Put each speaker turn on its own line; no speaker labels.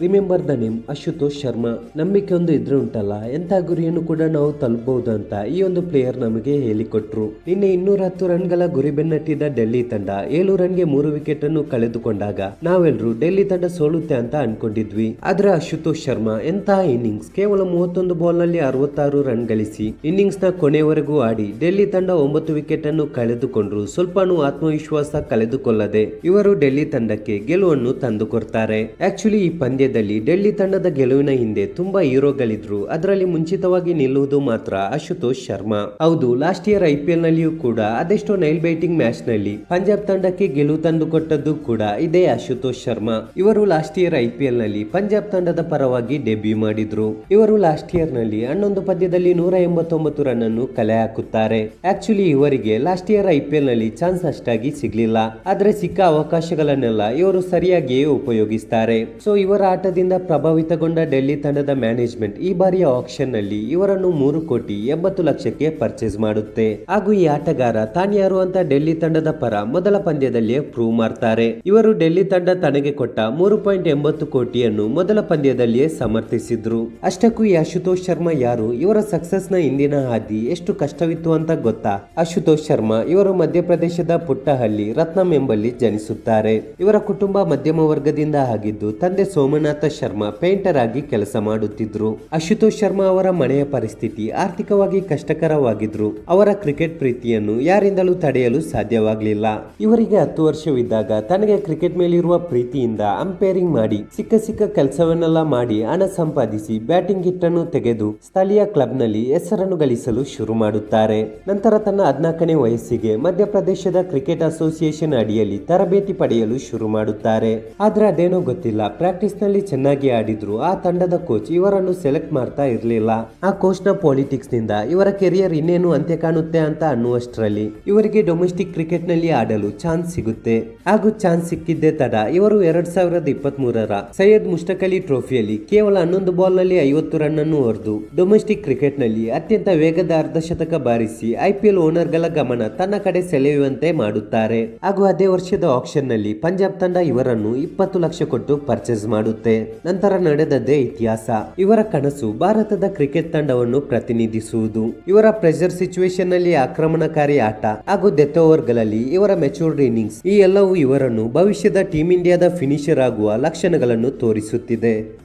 Remember the name Ashutosh Sharma ನಂಬಿಕೆ ಒಂದು ಇದ್ರೆ ಉಂಟಲ್ಲ? ಎಂತ ಗುರಿಯನ್ನು ಕೂಡ ನಾವು ತಲುಪಬಹುದು ಅಂತ ಈ ಒಂದು ಪ್ಲೇಯರ್ ನಮಗೆ ಹೇಳಿಕೊಟ್ರು. ನಿನ್ನೆ ಇನ್ನೂರ ಹತ್ತು ರನ್ಗಳ ಗುರಿ ಬೆನ್ನಟ್ಟಿದ ಡೆಲ್ಲಿ ತಂಡ ಏಳು ರನ್ಗೆ ಮೂರು ವಿಕೆಟ್ ಅನ್ನು ಕಳೆದುಕೊಂಡಾಗ ನಾವೆಲ್ಲರೂ ಡೆಲ್ಲಿ ತಂಡ ಸೋಲುತ್ತೆ ಅಂತ ಅನ್ಕೊಂಡಿದ್ವಿ. ಆದ್ರೆ ಅಶುತೋಷ್ ಶರ್ಮಾ ಎಂತ ಇನ್ನಿಂಗ್ಸ್ ಕೇವಲ ಮೂವತ್ತೊಂದು ಬಾಲ್ನಲ್ಲಿ ಅರವತ್ತಾರು ರನ್ ಗಳಿಸಿ ಇನ್ನಿಂಗ್ಸ್ನ ಕೊನೆಯವರೆಗೂ ಆಡಿ ಡೆಲ್ಲಿ ತಂಡ ಒಂಬತ್ತು ವಿಕೆಟ್ ಅನ್ನು ಕಳೆದುಕೊಂಡ್ರು. ಸ್ವಲ್ಪನೂ ಆತ್ಮವಿಶ್ವಾಸ ಕಳೆದುಕೊಳ್ಳದೆ ಇವರು ಡೆಲ್ಲಿ ತಂಡಕ್ಕೆ ಗೆಲುವನ್ನು ತಂದುಕೊಡ್ತಾರೆ. ಆಕ್ಚುಲಿ ಈ ಪಂದ್ಯದಲ್ಲಿ ಡೆಲ್ಲಿ ತಂಡದ ಗೆಲುವಿನ ಹಿಂದೆ ತುಂಬಾ ಹೀರೋಗಳಿದ್ರು. ಅದರಲ್ಲಿ ಮುಂಚಿತವಾಗಿ ನಿಲ್ಲುವುದು ಮಾತ್ರ ಅಶುತೋಷ್ ಶರ್ಮಾ. ಹೌದು ಲಾಸ್ಟ್ ಇಯರ್ ಐ ಪಿ ನಲ್ಲಿಯೂ ಕೂಡ ಅದೆಷ್ಟೋ ನೈಲ್ ಬೈಟಿಂಗ್ ಮ್ಯಾಚ್ನಲ್ಲಿ ಪಂಜಾಬ್ ತಂಡಕ್ಕೆ ಗೆಲುವು ತಂದುಕೊಟ್ಟದ್ದು ಕೂಡ ಇದೇ ಅಶುತೋಷ್ ಶರ್ಮಾ. ಇವರು ಲಾಸ್ಟ್ ಇಯರ್ ಐ ನಲ್ಲಿ ಪಂಜಾಬ್ ತಂಡದ ಪರವಾಗಿ ಡೆಬ್ಯೂ ಮಾಡಿದ್ರು. ಇವರು ಲಾಸ್ಟ್ ಇಯರ್ನಲ್ಲಿ ಹನ್ನೊಂದು ಪಂದ್ಯದಲ್ಲಿ ನೂರ ಎಂಬತ್ತೊಂಬತ್ತು ರನ್ ಅನ್ನು ಕಲೆ ಹಾಕುತ್ತಾರೆ. ಆಕ್ಚುಲಿ ಇವರಿಗೆ last year I P ಎಲ್ನಲ್ಲಿ chance ಅಷ್ಟಾಗಿ ಸಿಗ್ಲಿಲ್ಲ. ಆದ್ರೆ ಸಿಕ್ಕ ಅವಕಾಶಗಳನ್ನೆಲ್ಲ ಇವರು ಸರಿಯಾಗಿಯೇ ಉಪಯೋಗಿಸ್ತಾರೆ. ಸೊ ಇವರ ಆಟದಿಂದ ಪ್ರಭಾವಿತಗೊಂಡ ಡೆಲ್ಲಿ ತಂಡದ ಮ್ಯಾನೇಜ್ಮೆಂಟ್ ಈ ಬಾರಿಯ ಆಕ್ಷನ್ನಲ್ಲಿ ಇವರನ್ನು ಮೂರು ಕೋಟಿ ಎಂಬತ್ತು ಲಕ್ಷಕ್ಕೆ ಪರ್ಚೇಸ್ ಮಾಡುತ್ತೆ. ಹಾಗೂ ಈ ಆಟಗಾರ ತಾನ್ಯಾರು ಅಂತ ಡೆಲ್ಲಿ ತಂಡದ ಪರ ಮೊದಲ ಪಂದ್ಯದಲ್ಲಿಯೇ ಪ್ರೂವ್ ಮಾಡ್ತಾರೆ. ಇವರು ಡೆಲ್ಲಿ ತಂಡ ತನಗೆ ಕೊಟ್ಟ ಮೂರು ಪಾಯಿಂಟ್ ಎಂಬತ್ತು ಕೋಟಿಯನ್ನು ಮೊದಲ ಪಂದ್ಯದಲ್ಲಿಯೇ ಸಮರ್ಥಿಸಿದ್ರು. ಅಷ್ಟಕ್ಕೂ ಈ ಅಶುತೋಷ್ ಶರ್ಮಾ ಯಾರು, ಇವರ ಸಕ್ಸಸ್ನ ಹಿಂದಿನ ಹಾದಿ ಎಷ್ಟು ಕಷ್ಟವಿತ್ತು ಅಂತ ಗೊತ್ತಾ? ಅಶುತೋಷ್ ಶರ್ಮಾ ಇವರು ಮಧ್ಯಪ್ರದೇಶದ ಪುಟ್ಟಹಳ್ಳಿ ರತ್ನಂ ಎಂಬಲ್ಲಿ ಜನಿಸುತ್ತಾರೆ. ಇವರ ಕುಟುಂಬ ಮಧ್ಯಮ ವರ್ಗದಿಂದ ಆಗಿದ್ದು, ತಂದೆ ಸೋಮನಾಥ ಶರ್ಮಾ ಪೇಂಟರ್ ಆಗಿ ಕೆಲಸ ಮಾಡುತ್ತಿದ್ರು. ಅಶುತೋಷ್ ಶರ್ಮಾ ಅವರ ಮನೆಯ ಪರಿಸ್ಥಿತಿ ಆರ್ಥಿಕವಾಗಿ ಕಷ್ಟಕರವಾಗಿದ್ರು. ಅವರ ಕ್ರಿಕೆಟ್ ಪ್ರೀತಿಯನ್ನು ಯಾರಿಂದಲೂ ತಡೆಯಲು ಸಾಧ್ಯವಾಗಲಿಲ್ಲ. ಇವರಿಗೆ ಹತ್ತು ವರ್ಷವಿದ್ದಾಗ ತನಗೆ ಕ್ರಿಕೆಟ್ ಮೇಲಿರುವ ಪ್ರೀತಿಯಿಂದ ಅಂಪೈರಿಂಗ್ ಮಾಡಿ ಸಿಕ್ಕ ಸಿಕ್ಕ ಕೆಲಸವನ್ನೆಲ್ಲ ಮಾಡಿ ಹಣ ಸಂಪಾದಿಸಿ ಬ್ಯಾಟಿಂಗ್ ಹಿಟ್ಟನ್ನು ತೆಗೆದು ಸ್ಥಳೀಯ ಕ್ಲಬ್ನಲ್ಲಿ ಹೆಸರನ್ನು ಗಳಿಸಲು ಶುರು ಮಾಡುತ್ತಾರೆ. ನಂತರ ತನ್ನ ಹದಿನಾಲ್ಕನೇ ವಯಸ್ಸಿಗೆ ಮಧ್ಯಪ್ರದೇಶದ ಕ್ರಿಕೆಟ್ ಅಸೋಸಿಯೇಷನ್ ಅಡಿಯಲ್ಲಿ ತರಬೇತಿ ಪಡೆಯಲು ಶುರು ಮಾಡುತ್ತಾರೆ. ಆದ್ರೆ ಅದೇನೋ ಗೊತ್ತಿಲ್ಲ. ಪ್ರಾಕ್ಟೀಸ್ ಚೆನ್ನಾಗಿ ಆಡಿದ್ರು, ಆ ತಂಡದ ಕೋಚ್ ಇವರನ್ನು ಸೆಲೆಕ್ಟ್ ಮಾಡ್ತಾ ಇರಲಿಲ್ಲ. ಆ ಕೋಚ್ನ ಪಾಲಿಟಿಕ್ಸ್ನಿಂದ ಇವರ ಕೆರಿಯರ್ ಇನ್ನೇನು ಅಂತ್ಯ ಕಾಣುತ್ತೆ ಅಂತ ಅನ್ನುವಷ್ಟರಲ್ಲಿ ಇವರಿಗೆ ಡೊಮೆಸ್ಟಿಕ್ ಕ್ರಿಕೆಟ್ನಲ್ಲಿ ಆಡಲು ಚಾನ್ಸ್ ಸಿಗುತ್ತೆ. ಹಾಗೂ ಚಾನ್ಸ್ ಸಿಕ್ಕಿದ್ದೇ ತಡ ಇವರು ಎರಡ್ ಸಾವಿರದ ಇಪ್ಪತ್ತ್ ಮೂರರ ಸೈಯದ್ ಮುಷ್ಟಕ್ ಅಲಿ ಟ್ರೋಫಿಯಲ್ಲಿ ಕೇವಲ ಹನ್ನೊಂದು ಬಾಲ್ನಲ್ಲಿ ಐವತ್ತು ರನ್ ಅನ್ನು ಹೊರದು ಡೊಮೆಸ್ಟಿಕ್ ಕ್ರಿಕೆಟ್ನಲ್ಲಿ ಅತ್ಯಂತ ವೇಗದ ಅರ್ಧಶತಕ ಬಾರಿಸಿ ಐಪಿಎಲ್ ಓನರ್ಗಳ ಗಮನ ತನ್ನ ಕಡೆ ಸೆಳೆಯುವಂತೆ ಮಾಡುತ್ತಾರೆ. ಹಾಗೂ ಅದೇ ವರ್ಷದ ಆಕ್ಷನ್ನಲ್ಲಿ ಪಂಜಾಬ್ ತಂಡ ಇವರನ್ನು ಇಪ್ಪತ್ತು ಲಕ್ಷ ಕೊಟ್ಟು ಪರ್ಚೇಸ್ ಮಾಡುತ್ತೆ ನಂತರ ನಡೆದದ್ದೇ ಇತಿಹಾಸ. ಇವರ ಕನಸು ಭಾರತದ ಕ್ರಿಕೆಟ್ ತಂಡವನ್ನು ಪ್ರತಿನಿಧಿಸುವುದು. ಇವರ ಪ್ರೆಷರ್ ಸಿಚುವೇಶನ್ನಲ್ಲಿ ಆಕ್ರಮಣಕಾರಿ ಆಟ ಹಾಗೂ ಡೆತ್ ಓವರ್ಗಳಲ್ಲಿ ಇವರ ಮೆಚೂರ್ಡ್ ಇನ್ನಿಂಗ್ಸ್ ಈ ಎಲ್ಲವೂ ಇವರನ್ನು ಭವಿಷ್ಯದ ಟೀಮ್ ಇಂಡಿಯಾದ ಫಿನಿಷರ್ ಆಗುವ ಲಕ್ಷಣಗಳನ್ನು ತೋರಿಸುತ್ತಿದೆ.